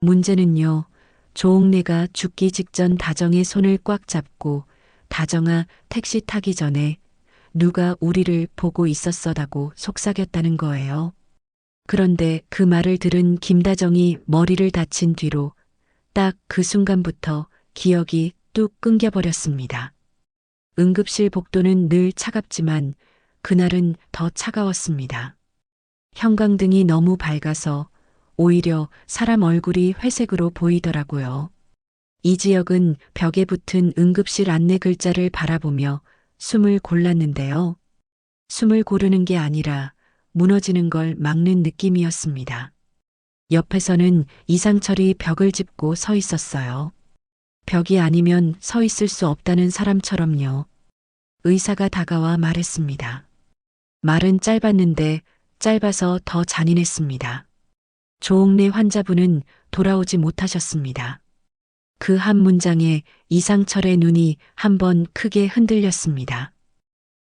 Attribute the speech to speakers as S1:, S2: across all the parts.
S1: 문제는요, 조옥래가 죽기 직전 다정의 손을 꽉 잡고 다정아 택시 타기 전에 누가 우리를 보고 있었어다고 속삭였다는 거예요. 그런데 그 말을 들은 김다정이 머리를 다친 뒤로 딱 그 순간부터 기억이 뚝 끊겨버렸습니다. 응급실 복도는 늘 차갑지만 그날은 더 차가웠습니다. 형광등이 너무 밝아서 오히려 사람 얼굴이 회색으로 보이더라고요. 이 지역은 벽에 붙은 응급실 안내 글자를 바라보며 숨을 골랐는데요. 숨을 고르는 게 아니라 무너지는 걸 막는 느낌이었습니다. 옆에서는 이상철이 벽을 짚고 서 있었어요. 벽이 아니면 서 있을 수 없다는 사람처럼요. 의사가 다가와 말했습니다. 말은 짧았는데 짧아서 더 잔인했습니다. 조옥래 환자분은 돌아오지 못하셨습니다. 그 한 문장에 이상철의 눈이 한 번 크게 흔들렸습니다.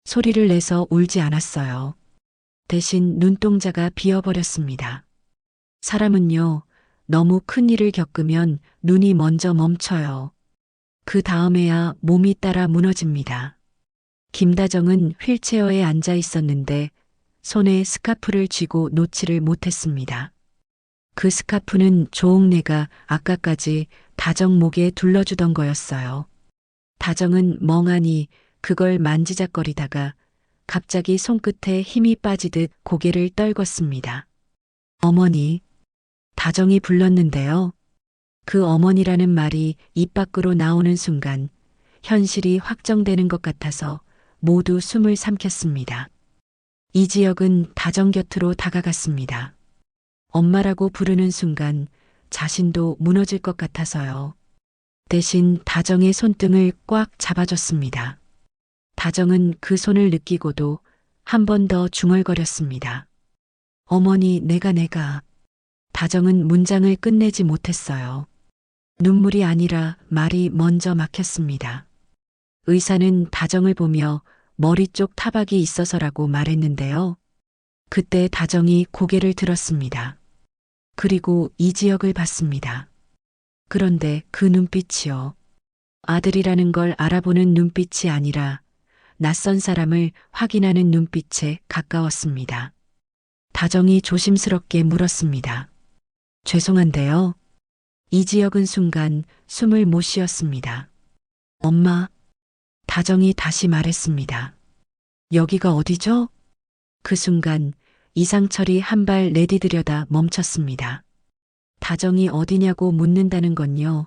S1: 소리를 내서 울지 않았어요. 대신 눈동자가 비어버렸습니다. 사람은요, 너무 큰 일을 겪으면 눈이 먼저 멈춰요. 그 다음에야 몸이 따라 무너집니다. 김다정은 휠체어에 앉아 있었는데 손에 스카프를 쥐고 놓지를 못했습니다. 그 스카프는 조옥래가 아까까지 다정 목에 둘러주던 거였어요. 다정은 멍하니 그걸 만지작거리다가 갑자기 손끝에 힘이 빠지듯 고개를 떨궜습니다. 어머니. 다정이 불렀는데요. 그 어머니라는 말이 입 밖으로 나오는 순간 현실이 확정되는 것 같아서 모두 숨을 삼켰습니다. 이 지역은 다정 곁으로 다가갔습니다. 엄마라고 부르는 순간 자신도 무너질 것 같아서요. 대신 다정의 손등을 꽉 잡아줬습니다. 다정은 그 손을 느끼고도 한 번 더 중얼거렸습니다. 어머니, 내가 내가. 다정은 문장을 끝내지 못했어요. 눈물이 아니라 말이 먼저 막혔습니다. 의사는 다정을 보며 머리 쪽 타박이 있어서라고 말했는데요. 그때 다정이 고개를 들었습니다. 그리고 이 지역을 봤습니다. 그런데 그 눈빛이요. 아들이라는 걸 알아보는 눈빛이 아니라 낯선 사람을 확인하는 눈빛에 가까웠습니다. 다정이 조심스럽게 물었습니다. 죄송한데요. 이 지역은 순간 숨을 못 쉬었습니다. 엄마, 다정이 다시 말했습니다. 여기가 어디죠? 그 순간 이상철이 한 발 내디들여다 멈췄습니다. 다정이 어디냐고 묻는다는 건요.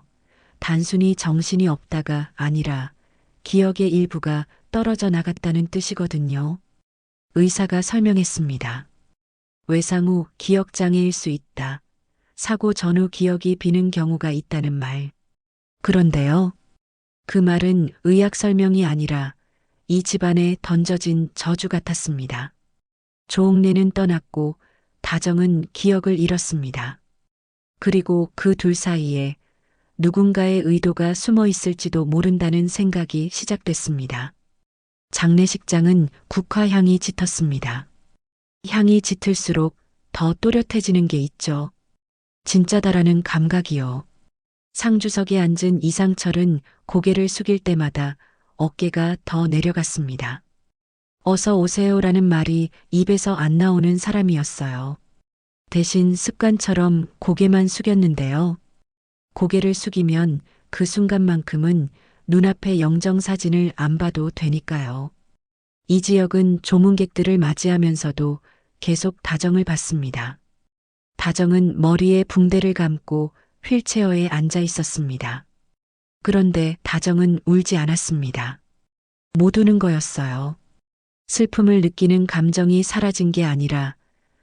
S1: 단순히 정신이 없다가 아니라 기억의 일부가 떨어져 나갔다는 뜻이거든요. 의사가 설명했습니다. 외상 후 기억장애일 수 있다. 사고 전후 기억이 비는 경우가 있다는 말. 그런데요. 그 말은 의학 설명이 아니라 이 집안에 던져진 저주 같았습니다. 조옥래는 떠났고 다정은 기억을 잃었습니다. 그리고 그 둘 사이에 누군가의 의도가 숨어 있을지도 모른다는 생각이 시작됐습니다. 장례식장은 국화향이 짙었습니다. 향이 짙을수록 더 또렷해지는 게 있죠. 진짜다라는 감각이요. 상주석에 앉은 이상철은 고개를 숙일 때마다 어깨가 더 내려갔습니다. 어서 오세요라는 말이 입에서 안 나오는 사람이었어요. 대신 습관처럼 고개만 숙였는데요. 고개를 숙이면 그 순간만큼은 눈앞의 영정 사진을 안 봐도 되니까요. 이 지역은 조문객들을 맞이하면서도 계속 다정을 받습니다. 다정은 머리에 붕대를 감고 휠체어에 앉아 있었습니다. 그런데 다정은 울지 않았습니다. 못 우는 거였어요. 슬픔을 느끼는 감정이 사라진 게 아니라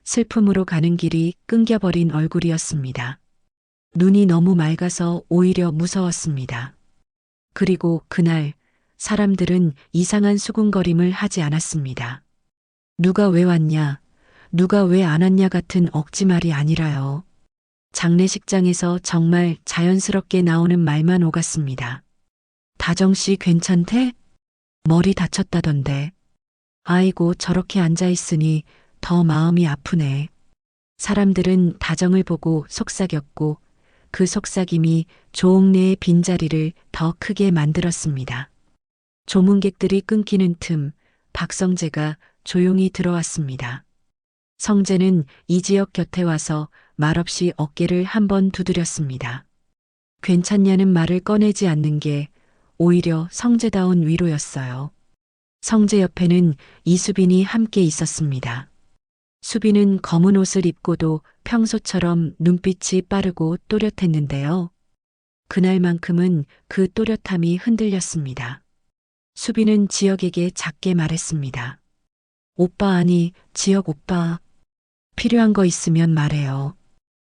S1: 슬픔으로 가는 길이 끊겨버린 얼굴이었습니다. 눈이 너무 맑아서 오히려 무서웠습니다. 그리고 그날 사람들은 이상한 수군거림을 하지 않았습니다. 누가 왜 왔냐, 누가 왜 안 왔냐 같은 억지말이 아니라요. 장례식장에서 정말 자연스럽게 나오는 말만 오갔습니다. 다정씨 괜찮대? 머리 다쳤다던데. 아이고 저렇게 앉아있으니 더 마음이 아프네. 사람들은 다정을 보고 속삭였고 그 속삭임이 조옥래의 빈자리를 더 크게 만들었습니다. 조문객들이 끊기는 틈 박성재가 조용히 들어왔습니다. 성재는 이지혁 곁에 와서 말없이 어깨를 한 번 두드렸습니다. 괜찮냐는 말을 꺼내지 않는 게 오히려 성재다운 위로였어요. 성재 옆에는 이수빈이 함께 있었습니다. 수빈은 검은 옷을 입고도 평소처럼 눈빛이 빠르고 또렷했는데요. 그날만큼은 그 또렷함이 흔들렸습니다. 수빈은 지역에게 작게 말했습니다. 오빠 아니, 지역 오빠. 필요한 거 있으면 말해요.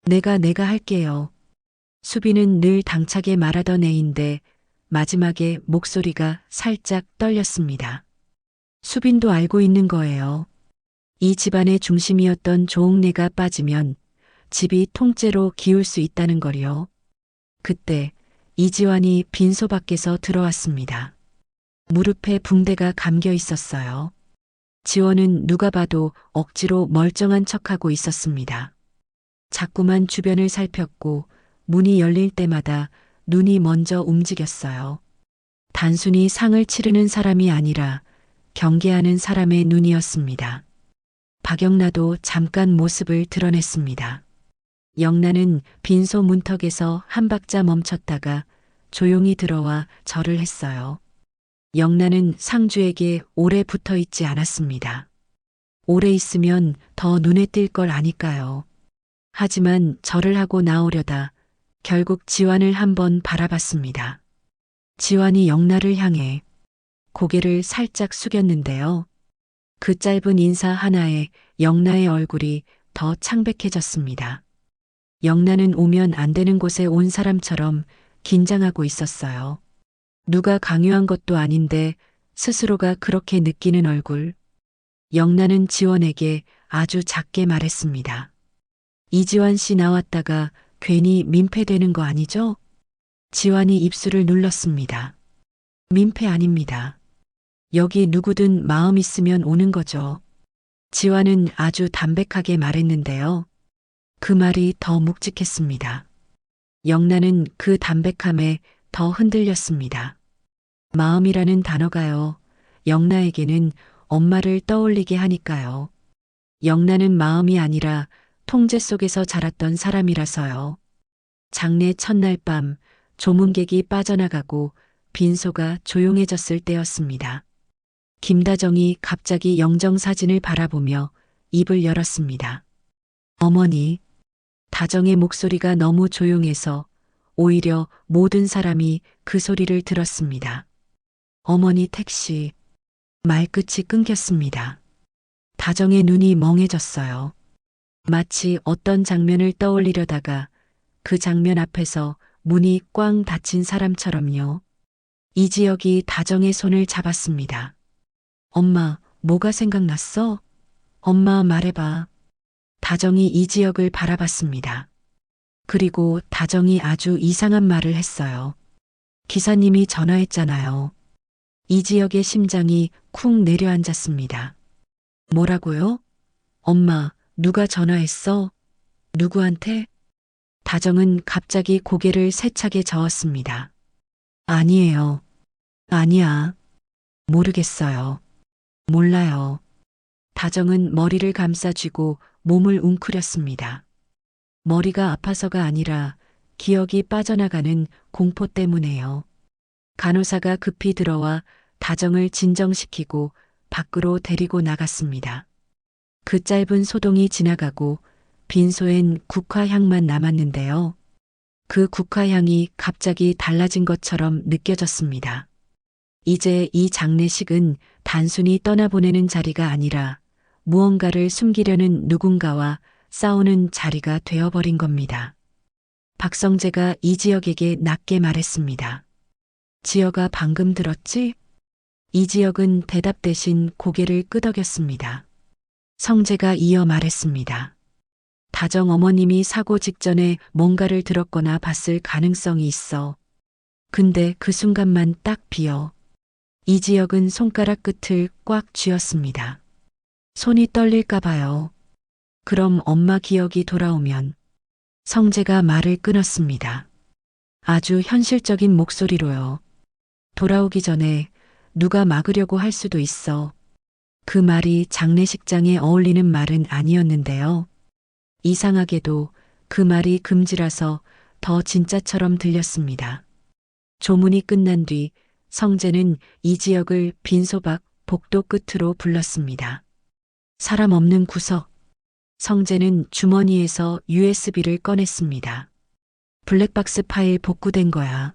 S1: 내가 내가 할게요. 수빈은 늘 당차게 말하던 애인데 마지막에 목소리가 살짝 떨렸습니다. 수빈도 알고 있는 거예요. 이 집안의 중심이었던 조옥래가 빠지면 집이 통째로 기울 수 있다는 걸요. 그때 이지환이 빈소 밖에서 들어왔습니다. 무릎에 붕대가 감겨 있었어요. 지원은 누가 봐도 억지로 멀쩡한 척하고 있었습니다. 자꾸만 주변을 살폈고 문이 열릴 때마다 눈이 먼저 움직였어요. 단순히 상을 치르는 사람이 아니라 경계하는 사람의 눈이었습니다. 박영나도 잠깐 모습을 드러냈습니다. 영나는 빈소 문턱에서 한 박자 멈췄다가 조용히 들어와 절을 했어요. 영나는 상주에게 오래 붙어 있지 않았습니다. 오래 있으면 더 눈에 띌 걸 아니까요. 하지만 절을 하고 나오려다 결국 지환을 한번 바라봤습니다. 지환이 영나를 향해 고개를 살짝 숙였는데요. 그 짧은 인사 하나에 영나의 얼굴이 더 창백해졌습니다. 영나는 오면 안 되는 곳에 온 사람처럼 긴장하고 있었어요. 누가 강요한 것도 아닌데 스스로가 그렇게 느끼는 얼굴. 영나는 지원에게 아주 작게 말했습니다. 이지환 씨 나왔다가 괜히 민폐되는 거 아니죠? 지환이 입술을 눌렀습니다. 민폐 아닙니다. 여기 누구든 마음 있으면 오는 거죠. 지환은 아주 담백하게 말했는데요. 그 말이 더 묵직했습니다. 영나는 그 담백함에 더 흔들렸습니다. 마음이라는 단어가요. 영나에게는 엄마를 떠올리게 하니까요. 영나는 마음이 아니라 통제 속에서 자랐던 사람이라서요. 장례 첫날 밤 조문객이 빠져나가고 빈소가 조용해졌을 때였습니다. 김다정이 갑자기 영정 사진을 바라보며 입을 열었습니다. 어머니, 다정의 목소리가 너무 조용해서 오히려 모든 사람이 그 소리를 들었습니다. 어머니 택시, 말끝이 끊겼습니다. 다정의 눈이 멍해졌어요. 마치 어떤 장면을 떠올리려다가 그 장면 앞에서 문이 꽝 닫힌 사람처럼요. 이지혁이 다정의 손을 잡았습니다. 엄마, 뭐가 생각났어? 엄마 말해봐. 다정이 이지혁을 바라봤습니다. 그리고 다정이 아주 이상한 말을 했어요. 기사님이 전화했잖아요. 이지혁의 심장이 쿵 내려앉았습니다. 뭐라고요? 엄마, 누가 전화했어? 누구한테? 다정은 갑자기 고개를 세차게 저었습니다. 아니에요. 아니야. 모르겠어요. 몰라요. 다정은 머리를 감싸쥐고 몸을 웅크렸습니다. 머리가 아파서가 아니라 기억이 빠져나가는 공포 때문에요. 간호사가 급히 들어와 다정을 진정시키고 밖으로 데리고 나갔습니다. 그 짧은 소동이 지나가고 빈소엔 국화향만 남았는데요. 그 국화향이 갑자기 달라진 것처럼 느껴졌습니다. 이제 이 장례식은 단순히 떠나보내는 자리가 아니라 무언가를 숨기려는 누군가와 싸우는 자리가 되어버린 겁니다. 박성재가 이지혁에게 낮게 말했습니다. 지혁아 방금 들었지? 이지혁은 대답 대신 고개를 끄덕였습니다. 성재가 이어 말했습니다. 다정 어머님이 사고 직전에 뭔가를 들었거나 봤을 가능성이 있어. 근데 그 순간만 딱 비어. 이지혁은 손가락 끝을 꽉 쥐었습니다. 손이 떨릴까 봐요. 그럼 엄마 기억이 돌아오면 성재가 말을 끊었습니다. 아주 현실적인 목소리로요. 돌아오기 전에 누가 막으려고 할 수도 있어. 그 말이 장례식장에 어울리는 말은 아니었는데요. 이상하게도 그 말이 금지라서 더 진짜처럼 들렸습니다. 조문이 끝난 뒤 성재는 이 지역을 빈소박 복도 끝으로 불렀습니다. 사람 없는 구석. 성재는 주머니에서 USB를 꺼냈습니다. 블랙박스 파일 복구된 거야.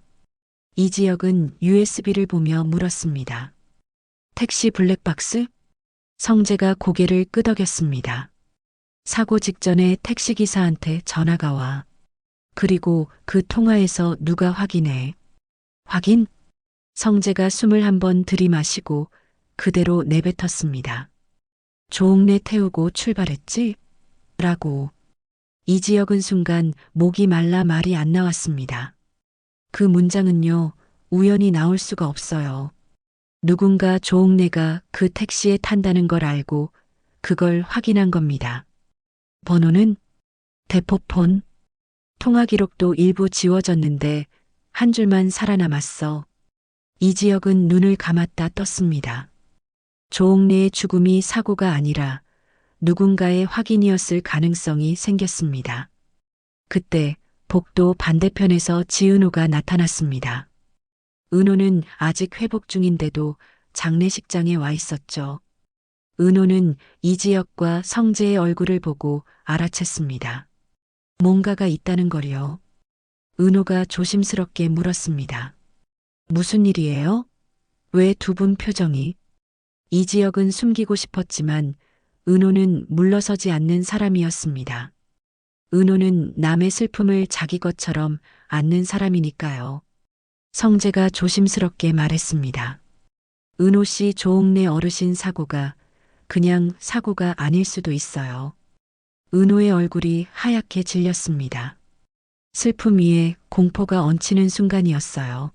S1: 이 지역은 USB를 보며 물었습니다. 택시 블랙박스? 성재가 고개를 끄덕였습니다. 사고 직전에 택시기사한테 전화가 와. 그리고 그 통화에서 누가 확인해. 확인? 성재가 숨을 한 번 들이마시고 그대로 내뱉었습니다. 조옥래 태우고 출발했지? 라고. 이 지역은 순간 목이 말라 말이 안 나왔습니다. 그 문장은요, 우연히 나올 수가 없어요. 누군가 조옥래가 그 택시에 탄다는 걸 알고 그걸 확인한 겁니다. 번호는 대포폰. 통화 기록도 일부 지워졌는데 한 줄만 살아남았어. 이 지역은 눈을 감았다 떴습니다. 조옥래의 죽음이 사고가 아니라 누군가의 확인이었을 가능성이 생겼습니다. 그때 복도 반대편에서 지은호가 나타났습니다. 은호는 아직 회복 중인데도 장례식장에 와 있었죠. 은호는 이지혁과 성재의 얼굴을 보고 알아챘습니다. 뭔가가 있다는 걸요. 은호가 조심스럽게 물었습니다. 무슨 일이에요? 왜 두 분 표정이? 이지혁은 숨기고 싶었지만 은호는 물러서지 않는 사람이었습니다. 은호는 남의 슬픔을 자기 것처럼 안는 사람이니까요. 성재가 조심스럽게 말했습니다. 은호 씨 조옥래 어르신 사고가 그냥 사고가 아닐 수도 있어요. 은호의 얼굴이 하얗게 질렸습니다. 슬픔 위에 공포가 얹히는 순간이었어요.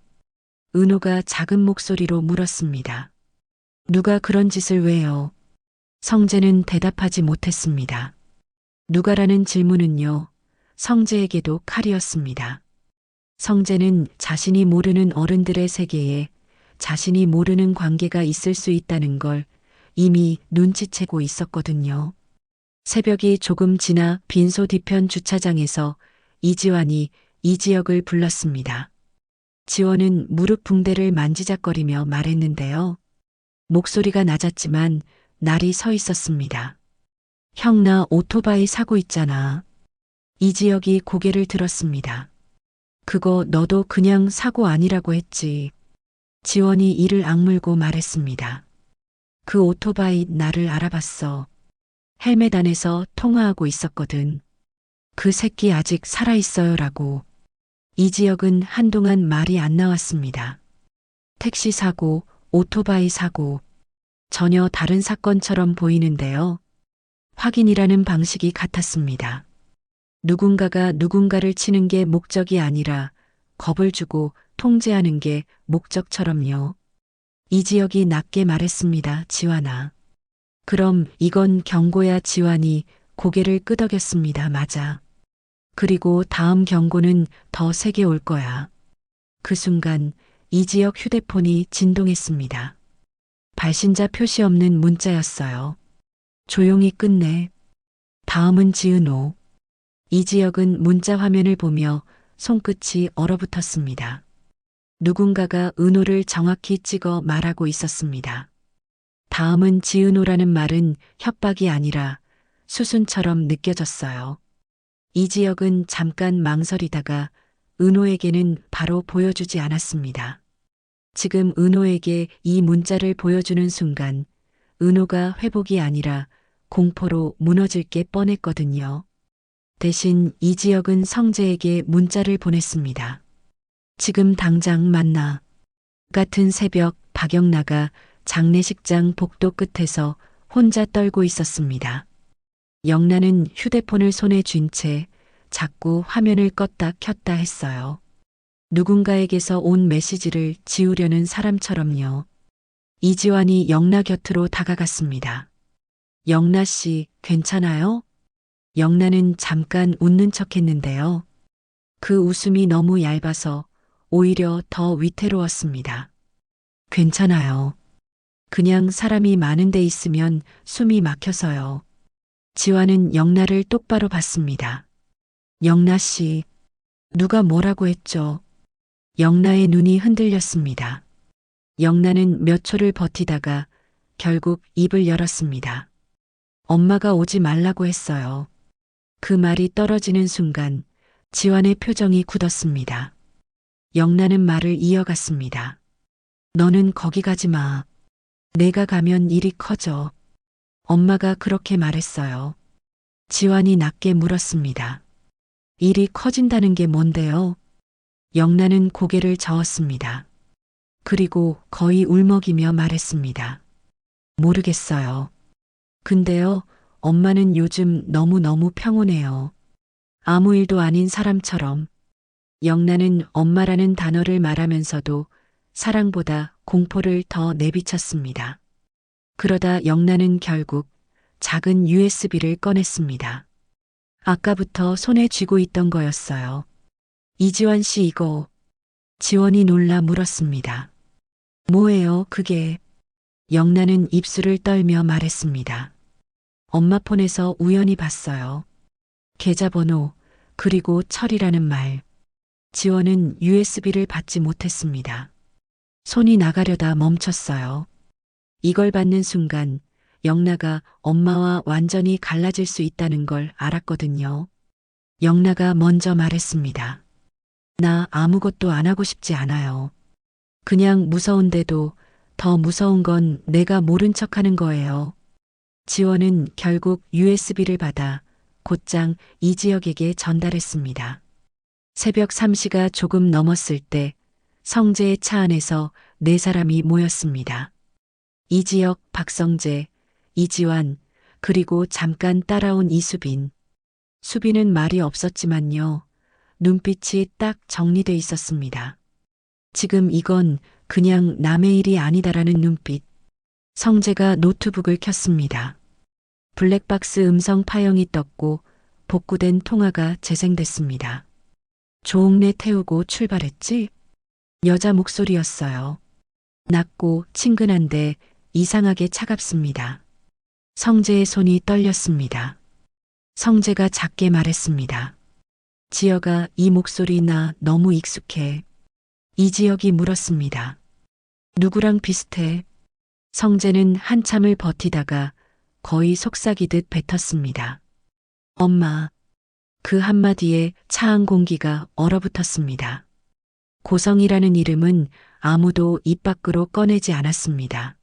S1: 은호가 작은 목소리로 물었습니다. 누가 그런 짓을 왜요? 성재는 대답하지 못했습니다. 누가라는 질문은요, 성재에게도 칼이었습니다. 성재는 자신이 모르는 어른들의 세계에 자신이 모르는 관계가 있을 수 있다는 걸 이미 눈치채고 있었거든요. 새벽이 조금 지나 빈소 뒤편 주차장에서 이지환이 이 지역을 불렀습니다. 지원은 무릎 붕대를 만지작거리며 말했는데요. 목소리가 낮았지만 날이 서 있었습니다. 형 나 오토바이 사고 있잖아. 이 지역이 고개를 들었습니다. 그거 너도 그냥 사고 아니라고 했지. 지원이 이를 악물고 말했습니다. 그 오토바이 나를 알아봤어. 헬멧 안에서 통화하고 있었거든. 그 새끼 아직 살아있어요라고. 이 지역은 한동안 말이 안 나왔습니다. 택시 사고, 오토바이 사고, 전혀 다른 사건처럼 보이는데요. 확인이라는 방식이 같았습니다. 누군가가 누군가를 치는 게 목적이 아니라 겁을 주고 통제하는 게 목적처럼요. 이 지역이 낮게 말했습니다, 지환아. 그럼 이건 경고야 지환이 고개를 끄덕였습니다, 맞아. 그리고 다음 경고는 더 세게 올 거야. 그 순간 이 지역 휴대폰이 진동했습니다. 발신자 표시 없는 문자였어요. 조용히 끝내. 다음은 지은호. 이 지역은 문자 화면을 보며 손끝이 얼어붙었습니다. 누군가가 은호를 정확히 찍어 말하고 있었습니다. 다음은 지은호라는 말은 협박이 아니라 수순처럼 느껴졌어요. 이 지역은 잠깐 망설이다가 은호에게는 바로 보여주지 않았습니다. 지금 은호에게 이 문자를 보여주는 순간 은호가 회복이 아니라 공포로 무너질 게 뻔했거든요. 대신 이 지역은 성재에게 문자를 보냈습니다. 지금 당장 만나. 같은 새벽 박영나가 장례식장 복도 끝에서 혼자 떨고 있었습니다. 영나는 휴대폰을 손에 쥔 채 자꾸 화면을 껐다 켰다 했어요. 누군가에게서 온 메시지를 지우려는 사람처럼요. 이지환이 영나 곁으로 다가갔습니다. 영나 씨, 괜찮아요? 영란은 잠깐 웃는 척 했는데요. 그 웃음이 너무 얇아서 오히려 더 위태로웠습니다. 괜찮아요. 그냥 사람이 많은 데 있으면 숨이 막혀서요. 지화는 영나를 똑바로 봤습니다. 영나 씨, 누가 뭐라고 했죠? 영나의 눈이 흔들렸습니다. 영나는 몇 초를 버티다가 결국 입을 열었습니다. 엄마가 오지 말라고 했어요. 그 말이 떨어지는 순간 지환의 표정이 굳었습니다. 영나는 말을 이어갔습니다. 너는 거기 가지 마. 내가 가면 일이 커져. 엄마가 그렇게 말했어요. 지환이 낮게 물었습니다. 일이 커진다는 게 뭔데요? 영나는 고개를 저었습니다. 그리고 거의 울먹이며 말했습니다. 모르겠어요. 근데요, 엄마는 요즘 너무너무 평온해요. 아무 일도 아닌 사람처럼. 영나는 엄마라는 단어를 말하면서도 사랑보다 공포를 더 내비쳤습니다. 그러다 영나는 결국 작은 USB를 꺼냈습니다. 아까부터 손에 쥐고 있던 거였어요. 이지환 씨 이거. 지원이 놀라 물었습니다. 뭐예요, 그게? 영나는 입술을 떨며 말했습니다. 엄마 폰에서 우연히 봤어요. 계좌번호, 그리고 철이라는 말. 지원은 USB를 받지 못했습니다. 손이 나가려다 멈췄어요. 이걸 받는 순간 영나가 엄마와 완전히 갈라질 수 있다는 걸 알았거든요. 영나가 먼저 말했습니다. 나 아무것도 안 하고 싶지 않아요. 그냥 무서운데도 더 무서운 건 내가 모른 척 하는 거예요. 지원은 결국 USB를 받아 곧장 이지혁에게 전달했습니다. 새벽 3시가 조금 넘었을 때 성재의 차 안에서 네 사람이 모였습니다. 이지혁, 박성재, 이지환, 그리고 잠깐 따라온 이수빈. 수빈은 말이 없었지만요. 눈빛이 딱 정리돼 있었습니다. 지금 이건 그냥 남의 일이 아니다라는 눈빛. 성재가 노트북을 켰습니다. 블랙박스 음성 파형이 떴고 복구된 통화가 재생됐습니다. 조옥래 태우고 출발했지? 여자 목소리였어요. 낮고 친근한데 이상하게 차갑습니다. 성재의 손이 떨렸습니다. 성재가 작게 말했습니다. 지여가 이 목소리 나 너무 익숙해. 이지혁이 물었습니다. 누구랑 비슷해? 성재는 한참을 버티다가 거의 속삭이듯 뱉었습니다. 엄마. 그 한마디에 차한 공기가 얼어붙었습니다. 고성이라는 이름은 아무도 입 밖으로 꺼내지 않았습니다.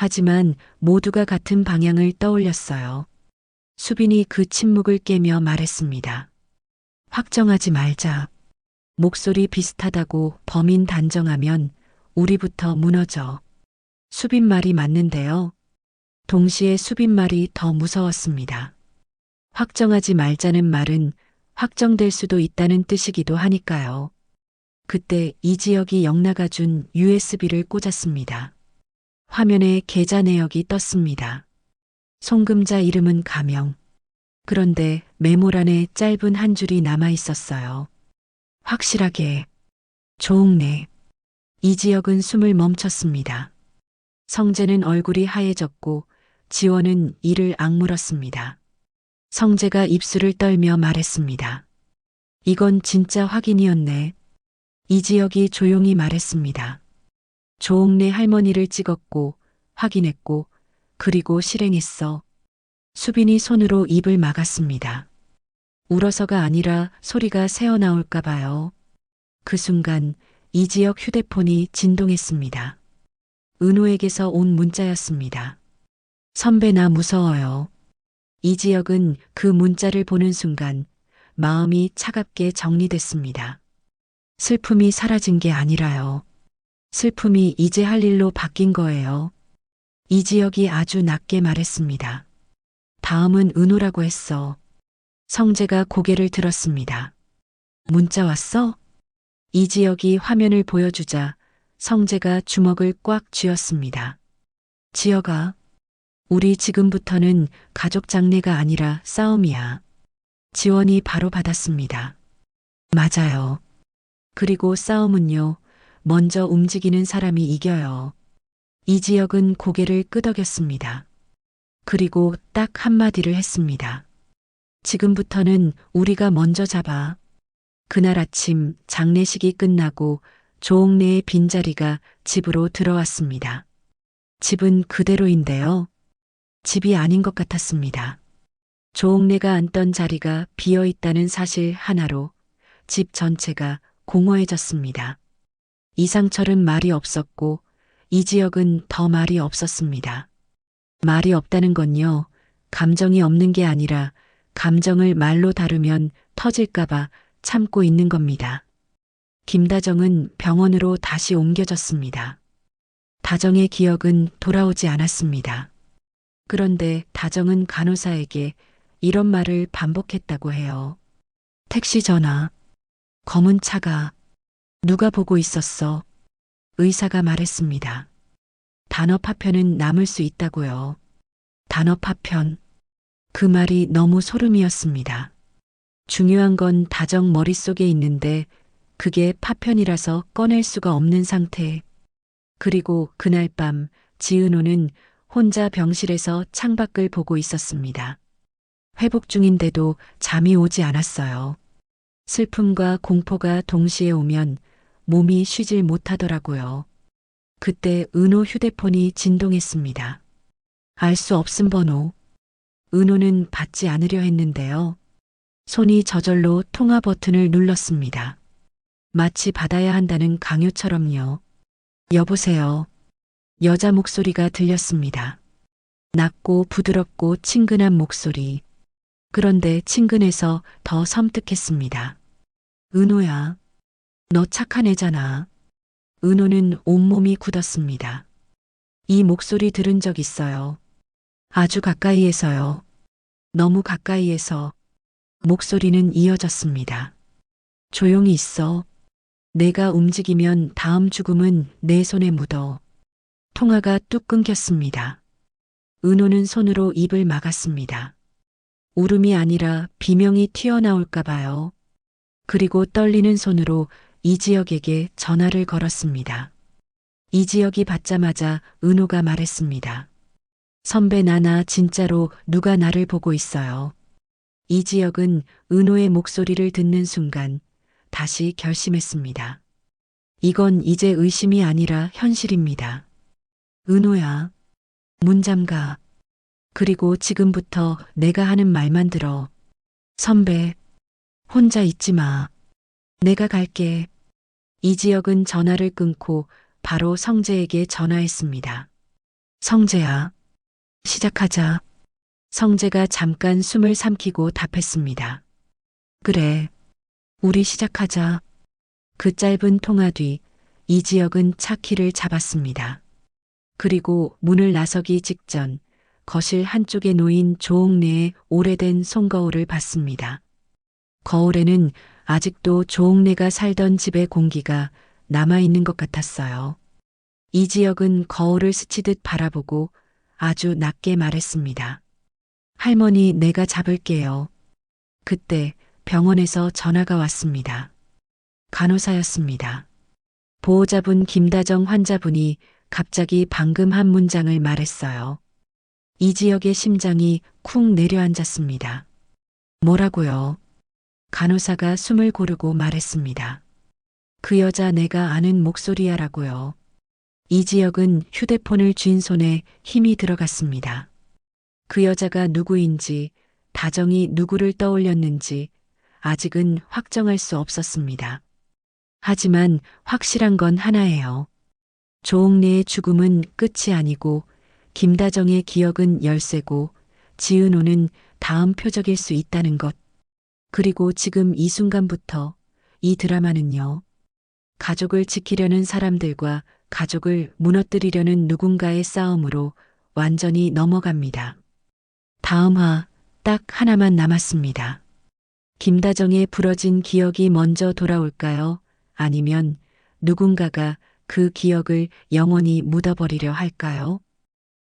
S1: 하지만 모두가 같은 방향을 떠올렸어요. 수빈이 그 침묵을 깨며 말했습니다. 확정하지 말자. 목소리 비슷하다고 범인 단정하면 우리부터 무너져. 수빈 말이 맞는데요. 동시에 수빈 말이 더 무서웠습니다. 확정하지 말자는 말은 확정될 수도 있다는 뜻이기도 하니까요. 그때 이지혁이 영나가 준 USB를 꽂았습니다. 화면에 계좌 내역이 떴습니다. 송금자 이름은 가명. 그런데 메모란에 짧은 한 줄이 남아 있었어요. 확실하게. 조옥래. 이지혁은 숨을 멈췄습니다. 성재는 얼굴이 하얘졌고 지원은 이를 악물었습니다. 성재가 입술을 떨며 말했습니다. 이건 진짜 확인이었네. 이지혁이 조용히 말했습니다. 조옥래 할머니를 찍었고 확인했고 그리고 실행했어. 수빈이 손으로 입을 막았습니다. 울어서가 아니라 소리가 새어나올까 봐요. 그 순간 이지혁 휴대폰이 진동했습니다. 은호에게서 온 문자였습니다. 선배 나 무서워요. 이지혁은 그 문자를 보는 순간 마음이 차갑게 정리됐습니다. 슬픔이 사라진 게 아니라요. 슬픔이 이제 할 일로 바뀐 거예요. 이지혁이 아주 낮게 말했습니다. 다음은 은호라고 했어. 성재가 고개를 들었습니다. 문자 왔어? 이지혁이 화면을 보여주자 성재가 주먹을 꽉 쥐었습니다. 지혁아, 우리 지금부터는 가족 장례가 아니라 싸움이야. 지원이 바로 받았습니다. 맞아요. 그리고 싸움은요, 먼저 움직이는 사람이 이겨요. 이지혁은 고개를 끄덕였습니다. 그리고 딱 한마디를 했습니다. 지금부터는 우리가 먼저 잡아. 그날 아침 장례식이 끝나고 조옥래의 빈자리가 집으로 들어왔습니다. 집은 그대로인데요. 집이 아닌 것 같았습니다. 조옥래가 앉던 자리가 비어 있다는 사실 하나로 집 전체가 공허해졌습니다. 이상철은 말이 없었고 이지혁은 더 말이 없었습니다. 말이 없다는 건요, 감정이 없는 게 아니라 감정을 말로 다루면 터질까봐 참고 있는 겁니다. 김다정은 병원으로 다시 옮겨졌습니다. 다정의 기억은 돌아오지 않았습니다. 그런데 다정은 간호사에게 이런 말을 반복했다고 해요. 택시 전화. 검은 차가. 누가 보고 있었어? 의사가 말했습니다. 단어 파편은 남을 수 있다고요. 단어 파편. 그 말이 너무 소름이었습니다. 중요한 건 다정 머릿속에 있는데 그게 파편이라서 꺼낼 수가 없는 상태. 그리고 그날 밤 지은호는 혼자 병실에서 창밖을 보고 있었습니다. 회복 중인데도 잠이 오지 않았어요. 슬픔과 공포가 동시에 오면 몸이 쉬질 못하더라고요. 그때 은호 휴대폰이 진동했습니다. 알 수 없음 번호. 은호는 받지 않으려 했는데요. 손이 저절로 통화 버튼을 눌렀습니다. 마치 받아야 한다는 강요처럼요. 여보세요. 여자 목소리가 들렸습니다. 낮고 부드럽고 친근한 목소리. 그런데 친근해서 더 섬뜩했습니다. 은호야. 너 착한 애잖아. 은호는 온몸이 굳었습니다. 이 목소리 들은 적 있어요. 아주 가까이에서요. 너무 가까이에서 목소리는 이어졌습니다. 조용히 있어. 내가 움직이면 다음 죽음은 내 손에 묻어. 통화가 뚝 끊겼습니다. 은호는 손으로 입을 막았습니다. 울음이 아니라 비명이 튀어나올까 봐요. 그리고 떨리는 손으로 이지혁에게 전화를 걸었습니다. 이지혁이 받자마자 은호가 말했습니다. 선배 나나 진짜로 누가 나를 보고 있어요. 이지혁은 은호의 목소리를 듣는 순간 다시 결심했습니다. 이건 이제 의심이 아니라 현실입니다. 은호야, 문 잠가. 그리고 지금부터 내가 하는 말만 들어. 선배, 혼자 있지 마. 내가 갈게. 이지혁은 전화를 끊고 바로 성재에게 전화했습니다. 성재야, 시작하자. 성재가 잠깐 숨을 삼키고 답했습니다. 그래, 우리 시작하자. 그 짧은 통화 뒤 이지혁은 차 키를 잡았습니다. 그리고 문을 나서기 직전 거실 한쪽에 놓인 조옥래의 오래된 손거울을 봤습니다. 거울에는 아직도 조옥래가 살던 집의 공기가 남아있는 것 같았어요. 이지혁은 거울을 스치듯 바라보고 아주 낮게 말했습니다. 할머니 내가 잡을게요. 그때 병원에서 전화가 왔습니다. 간호사였습니다. 보호자분 김다정 환자분이 갑자기 방금 한 문장을 말했어요. 이지혁의 심장이 쿵 내려앉았습니다. 뭐라고요? 간호사가 숨을 고르고 말했습니다. 그 여자 내가 아는 목소리야라고요. 이지혁은 휴대폰을 쥔 손에 힘이 들어갔습니다. 그 여자가 누구인지, 다정이 누구를 떠올렸는지 아직은 확정할 수 없었습니다. 하지만 확실한 건 하나예요. 조옥래의 죽음은 끝이 아니고 김다정의 기억은 열쇠고 지은호는 다음 표적일 수 있다는 것. 그리고 지금 이 순간부터 이 드라마는요. 가족을 지키려는 사람들과 가족을 무너뜨리려는 누군가의 싸움으로 완전히 넘어갑니다. 다음 화 딱 하나만 남았습니다. 김다정의 부러진 기억이 먼저 돌아올까요? 아니면 누군가가 그 기억을 영원히 묻어버리려 할까요?